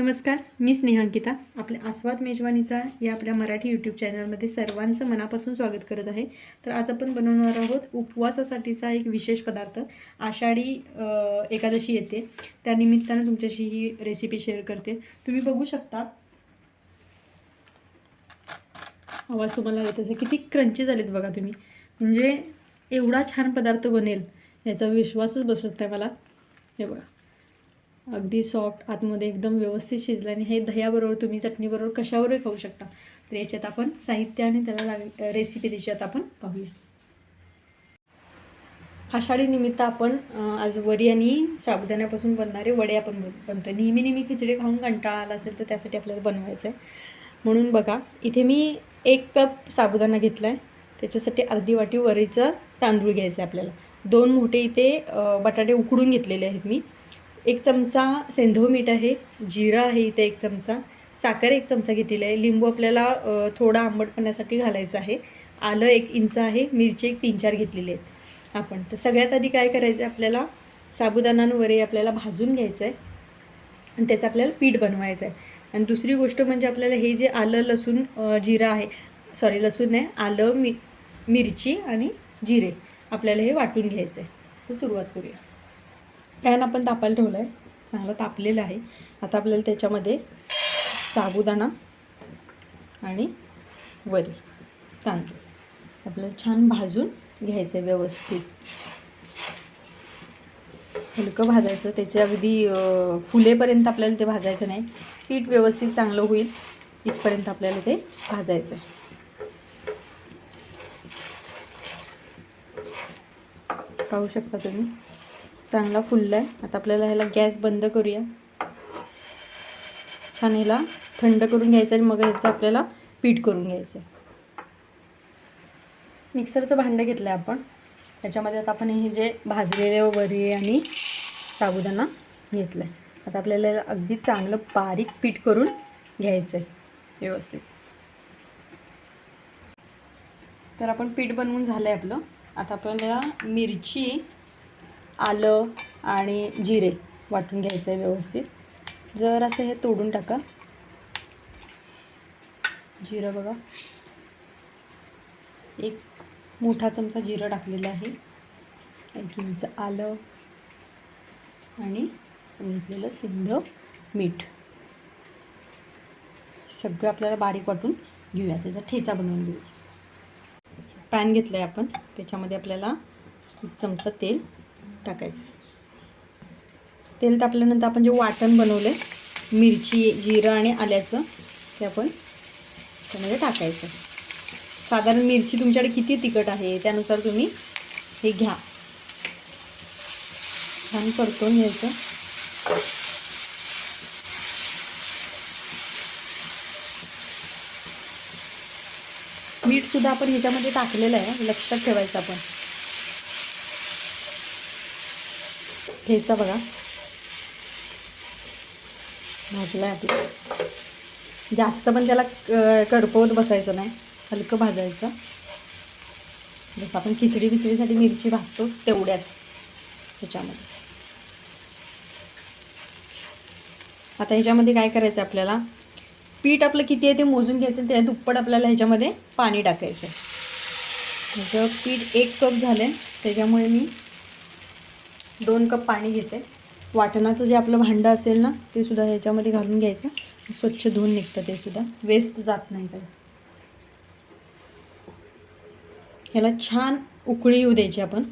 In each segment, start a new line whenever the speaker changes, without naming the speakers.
नमस्कार मी स्नेहांकिता आपल्या आस्वाद मेजवानीचा या आपल्या मराठी यूट्यूब चॅनलमध्ये सर्वांचं मनापासून स्वागत करत आहे. तर आज आपण बनवणार आहोत उपवासासाठीचा एक विशेष पदार्थ. आषाढी एकादशी येते. त्यानिमित्तानं तुमच्याशी ही रेसिपी शेअर करते. तुम्ही बघू शकता. आवाज तुम्हाला येत असेल. किती क्रंची झालेत बघा तुम्ही. म्हणजे एवढा छान पदार्थ बनेल याचा विश्वासच बसत नाही मला. हे बघा. अगदी सॉफ्ट आतमध्ये एकदम व्यवस्थित शिजलं आणि हे दह्याबरोबर तुम्ही चटणीबरोबर कशावरही खाऊ शकता. तर याच्यात आपण साहित्य आणि त्याला लाग रेसिपी त्याच्यात आपण पाहूया. आषाढी निमित्त आपण आज वरी आणि साबुदाण्यापासून बनणारे वडे आपण बन बनतो नेहमी नेहमी खिचडी खाऊन कंटाळा आला असेल तर त्यासाठी आपल्याला बनवायचं आहे. म्हणून बघा इथे मी एक कप साबुदाणा घेतला आहे त्याच्यासाठी अर्धी वाटी वरीचं तांदूळ घ्यायचं आहे आपल्याला. दोन मोठे इथे बटाटे उकडून घेतलेले आहेत मी. एक चमचा सेंधव मीठ आहे जिरा आहे इथे एक चमचा साखर एक चमचा घेतलेला आहे लिंबू आपल्याला थोडा आंबटपणासाठी घालायचं आहे आलं एक इंच आहे मिरची एक तीन चार घेतलेली आहेत. आपण तर सगळ्यात आधी काय करायचं आहे आपल्याला? साबुदाणांवरही आपल्याला भाजून घ्यायचं आहे आणि त्याचं आपल्याला पीठ बनवायचं आहे आणि दुसरी गोष्ट म्हणजे आपल्याला हे जे आलं लसूण जिरा आहे सॉरी लसूण आहे आलं मी मिरची आणि जिरे आपल्याला हे वाटून घ्यायचं आहे तर सुरुवात करूया. पॅन आपण तापायला ठेवलं आहे चांगलं तापलेलं आहे. आता आपल्याला त्याच्यामध्ये साबुदाणा आणि वरी तांदूळ. आपल्याला छान भाजून घ्यायचं आहे व्यवस्थित. हलकं भाजायचं. त्याचे अगदी फुलेपर्यंत आपल्याला ते भाजायचं नाही. पीठ व्यवस्थित चांगलं होईल. इथपर्यंत आपल्याला ते भाजायचं आहे. पाहू शकता तुम्ही? चांगला फुलला आहे आता आपल्याला ह्याला गॅस बंद करूया. छान ह्याला थंड करून घ्यायचं आणि मग ह्याचं आपल्याला पीठ करून घ्यायचं मिक्सरचं भांडं घेतलं आहे आपण. त्याच्यामध्ये आता आपण हे जे भाजलेले वरी आणि साबुदाणा घेतलं आहे आता आपल्याला अगदी चांगलं बारीक पीठ करून घ्यायचं आहे व्यवस्थित. तर आपण पीठ बनवून झालं आहे आपलं. आता आपल्याला मिरची आलं आणि जिरे वाटून घ्यायचं आहे व्यवस्थित. जर असं हे तोडून टाका. जिरं बघा. एक मोठा चमचा जिरं टाकलेला आहे. एक इंच आलं आणि घेतलेलं सिंध मीठ. सगळं आपल्याला बारीक वाटून घेऊया. त्याचा ठेचा बनवून घेऊया. पॅन घेतलं आहे आपण. त्याच्यामध्ये आपल्याला एक चमचा तेल टाकायचं. तेल तापल्यानंतर आपण जे वाटण बनवलं मिरची जिरं आणि आल्याचं ते आपण त्यामध्ये टाकायचं. साधारण मिरची तुमच्याकडे किती तिखट आहे त्यानुसार तुम्ही हे घ्या. छान परतून घ्यायचं. मीठसुद्धा आपण ह्याच्यामध्ये टाकलेलं आहे लक्षात ठेवायचं आपण. ठेचा बघा. भाजला आहे आपलं. जास्त पण त्याला कडपवत बसायचं नाही. हलकं भाजायचं. जसं आपण खिचडी बिचडीसाठी मिरची भाजतो तेवढ्याच त्याच्यामध्ये. आता ह्याच्यामध्ये काय करायचं आपल्याला? पीठ आपलं किती आहे ते मोजून घ्यायचं त्या दुप्पट आपल्याला ह्याच्यामध्ये पाणी टाकायचं ह्याचं पीठ एक कप झालं आहे त्याच्यामुळे मी दोन कप पाणी घेते. वाटणाचं जे आपलं भांडं असेल ना ते सुद्धा ह्याच्यामध्ये घालून घ्यायचं. स्वच्छ धुवून निघतं ते सुद्धा. वेस्ट जात नाही तर ह्याला छान उकळी येऊ द्यायची आपण.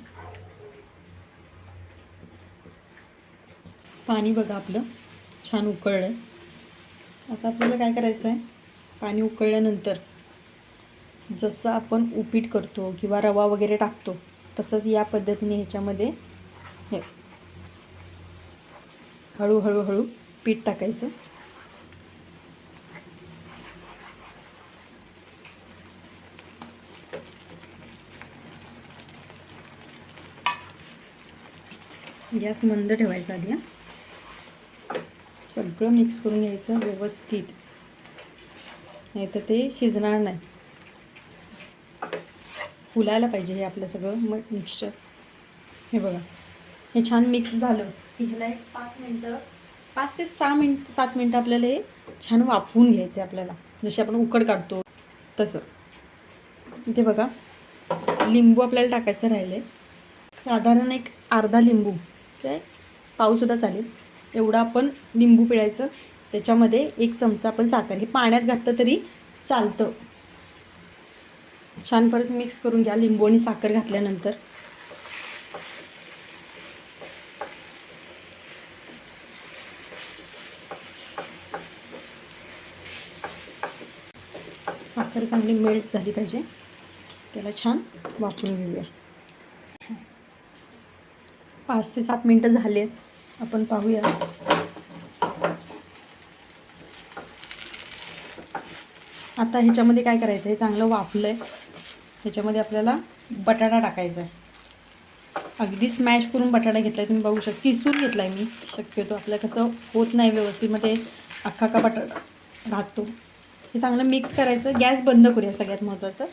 पाणी बघा आपलं छान उकळलं आहे आता आपल्याला काय करायचं आहे पाणी उकळल्यानंतर जसं आपण उपीट करतो किंवा रवा वगैरे टाकतो तसंच या पद्धतीने ह्याच्यामध्ये हे. हळूहळू हळू पीठ टाकायचं. गॅस मंद ठेवायचा आधी हा. सगळं मिक्स करून घ्यायचं व्यवस्थित. नाही तर ते शिजणार नाही. फुलायला पाहिजे हे आपलं सगळं मग मिक्सचर. हे बघा. हे छान मिक्स झालं. ह्याला एक पाच मिनटं. पाच ते सहा मिनिट सात मिनटं आपल्याला हे छान वाफवून घ्यायचं आहे आपल्याला. जसे आपण उकड काढतो तसं. इथे बघा लिंबू आपल्याला टाकायचं राहिलं आहे साधारण एक अर्धा लिंबू काय पाऊसुद्धा चालेल. एवढं आपण लिंबू पिळायचं. त्याच्यामध्ये एक चमचा आपण साखर. हे पाण्यात घातलं तरी चालतं. छान परत मिक्स करून घ्या लिंबू आणि साखर घातल्यानंतर. साखर चांगली मेल्ट झाली पाहिजे. त्याला छान वापरून घेऊया. पाच ते सात मिनटं झाले. आपण पाहूया. आता ह्याच्यामध्ये काय करायचं आहे चांगलं वाफलं आहे ह्याच्यामध्ये आपल्याला बटाटा टाकायचा आहे अगदी स्मॅश करून बटाटा घेतला आहे तुम्ही बघू शकता. किसून घेतला आहे मी. शक्यतो आपल्या कसं होत नाही व्यवस्थित. मग ते अख्खा का बटाटा राहतो. हे चांगलं मिक्स करायचं. गॅस बंद करूया सगळ्यात महत्त्वाचं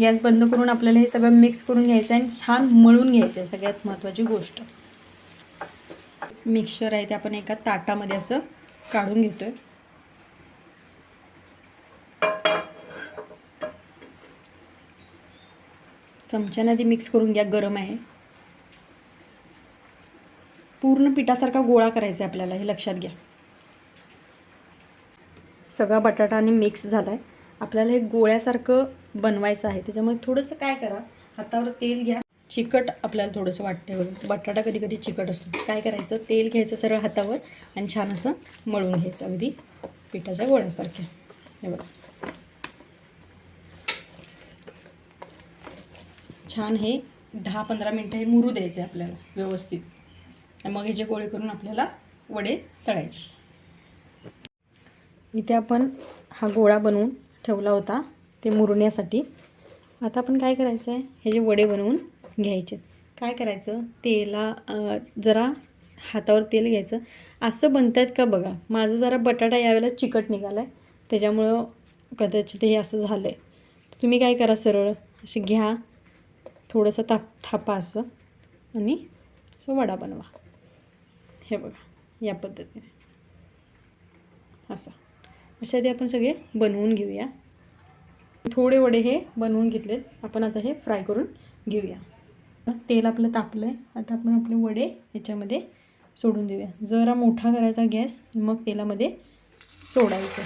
गॅस बंद करून आपल्याला हे सगळं मिक्स करून घ्यायचं आहे आणि छान मळून घ्यायचं आहे सगळ्यात महत्त्वाची गोष्ट. मिक्सचर आहे ते आपण एका ताटामध्ये असं काढून घेतो आहे चमच्याने आधी मिक्स करून घ्या गरम आहे. पूर्ण पिठासारखा गोळा करायचा आहे आपल्याला हे लक्षात घ्या. सगळा बटाटा आणि मिक्स झाला आहे आपल्याला हे गोळ्यासारखं बनवायचं आहे. त्याच्यामुळे थोडंसं काय करा हातावर तेल घ्या. चिकट आपल्याला थोडंसं वाटते बटाटा कधी कधी चिकट असतो. काय करायचं? तेल घ्यायचं सरळ हातावर आणि छान असं मळून घ्यायचं. अगदी पिठाच्या गोळ्यासारख्या हे बघा. छान हे दहा पंधरा मिनटं हे मुरू द्यायचं आहे आपल्याला व्यवस्थित. मग मग ह्याचे गोळे करून आपल्याला वडे तळायचे. इथे आपण हा गोळा बनवून ठेवला होता ते मुरण्यासाठी. आता आपण काय करायचं आहे? हे जे वडे बनवून घ्यायचे काय करायचं? तेला जरा हातावर तेल घ्यायचं. असं बनत आहेत का बघा? माझं जरा बटाटा यावेळेला चिकट निघाला आहे त्याच्यामुळं कदाचित हे असं झालं आहे तुम्ही काय करा सरळ असे घ्या. थोडंसं ताप थापा असं. आणि असं वडा बनवा. हे बघा या पद्धतीने. असं. अशा आधी आपण सगळे बनवून घेऊया. थोडे वडे हे बनवून घेतलेत. आपण आता हे फ्राय करून घेऊया. तेल आपलं तापलं आहे आता आपण आपले वडे ह्याच्यामध्ये सोडून देऊया. जरा मोठा करायचा गॅस मग तेलामध्ये सोडायचं.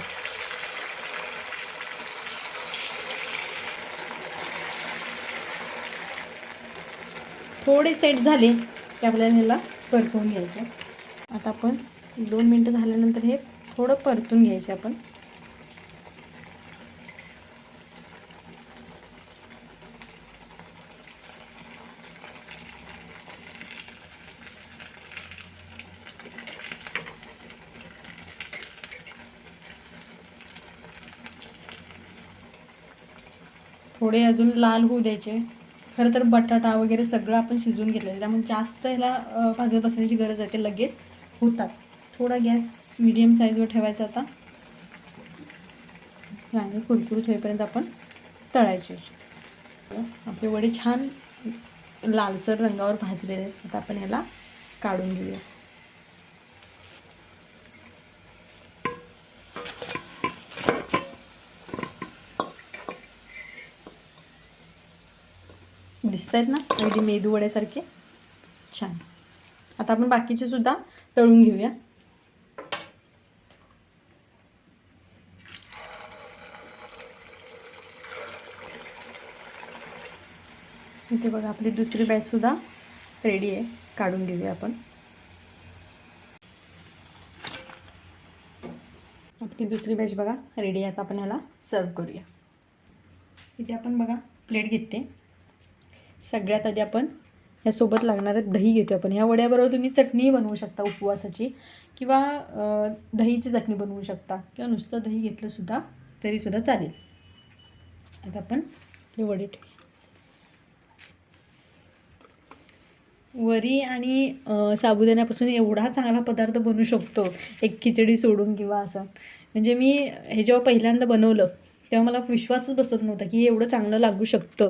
थोडे सेट झाले की आपल्याला ह्याला परतवून घ्यायचं आता आपण दोन मिनटं झाल्यानंतर हे थोडं परतून घ्यायचे आपण. थोडे अजून लाल होऊ द्यायचे. खरं तर बटाटा वगैरे सगळं आपण शिजवून घेतलेलं त्यामुळे जास्त ह्याला भाजत बसण्याची गरज आहे. ते लगेच होतात. थोडा गॅस मिडियम साईजवर ठेवायचा आता. आणि कुरकुरीत होईपर्यंत आपण तळायचे. आपले वडे छान लालसर रंगावर भाजलेले आहेत. आता आपण ह्याला काढून घेऊया. दिसत आहेत ना अगदी मेदू वड्यासारखे. छान. आता आपण बाकीचे सुद्धा तळून घेऊया. इथे बघा आपली दुसरी बॅच सुद्धा रेडी आहे. काढून घेऊया आपण. आपली दुसरी बॅच बघा रेडी आहे. आता आपण ह्याला सर्व करूया. इथे आपण बघा प्लेट घेते सगळ्यात आधी आपण ह्यासोबत लागणारं दही घेतो आपण. ह्या वड्याबरोबर तुम्ही चटणी बनवू शकता उपवासाची किंवा दहीची चटणी बनवू शकता किंवा नुसतं दही घेतलंसुद्धा तरीसुद्धा चालेल. आता आपण हे वडे ठेवूया. वरी आणि साबुदाण्यापासून एवढा चांगला पदार्थ बनवू शकतो एक खिचडी सोडून किंवा असं. म्हणजे मी हे जेव्हा पहिल्यांदा बनवलं तेव्हा मला विश्वासच बसत नव्हता की हे एवढं चांगलं लागू शकतं.